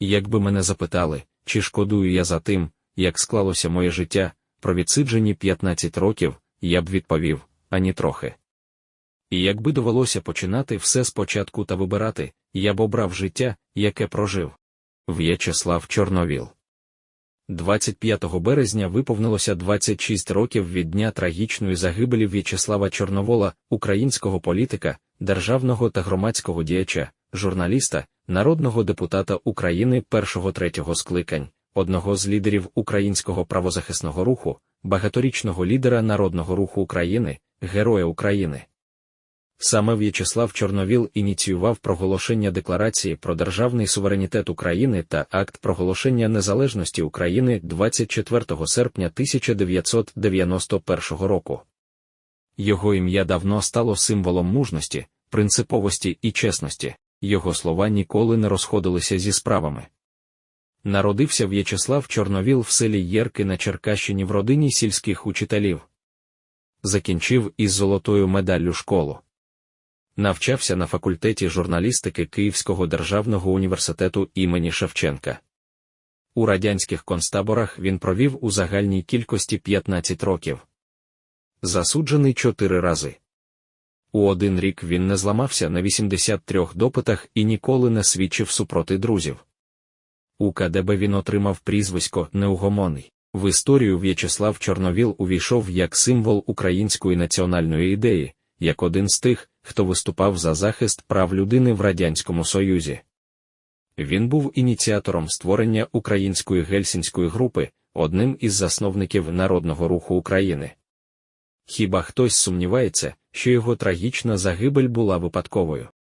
Якби мене запитали, чи шкодую я за тим, як склалося моє життя, про відсиджені 15 років, я б відповів ані трохи. І якби довелося починати все спочатку та вибирати, я б обрав життя, яке прожив. В'ячеслав Чорновіл 25 березня виповнилося 26 років від дня трагічної загибелі В'ячеслава Чорновола, українського політика, державного та громадського діяча, журналіста, народного депутата України першого-третього скликань, одного з лідерів українського правозахисного руху, багаторічного лідера Народного руху України, Героя України. Саме В'ячеслав Чорновіл ініціював проголошення Декларації про державний суверенітет України та акт проголошення незалежності України 24 серпня 1991 року. Його ім'я давно стало символом мужності, принциповості і чесності, його слова ніколи не розходилися зі справами. Народився В'ячеслав Чорновіл в селі Єрки на Черкащині в родині сільських учителів. Закінчив із золотою медаллю школу. Навчався на факультеті журналістики Київського державного університету імені Шевченка. У радянських концтаборах він провів у загальній кількості 15 років. Засуджений чотири рази. У один рік він не зламався на 83 допитах і ніколи не свідчив супроти друзів. У КДБ він отримав прізвисько Неугомонний. В історію В'ячеслав Чорновіл увійшов як символ української національної ідеї, як один з тих, хто виступав за захист прав людини в Радянському Союзі. Він був ініціатором створення української гельсінської групи, одним із засновників Народного руху України. Хіба хтось сумнівається, що його трагічна загибель була випадковою?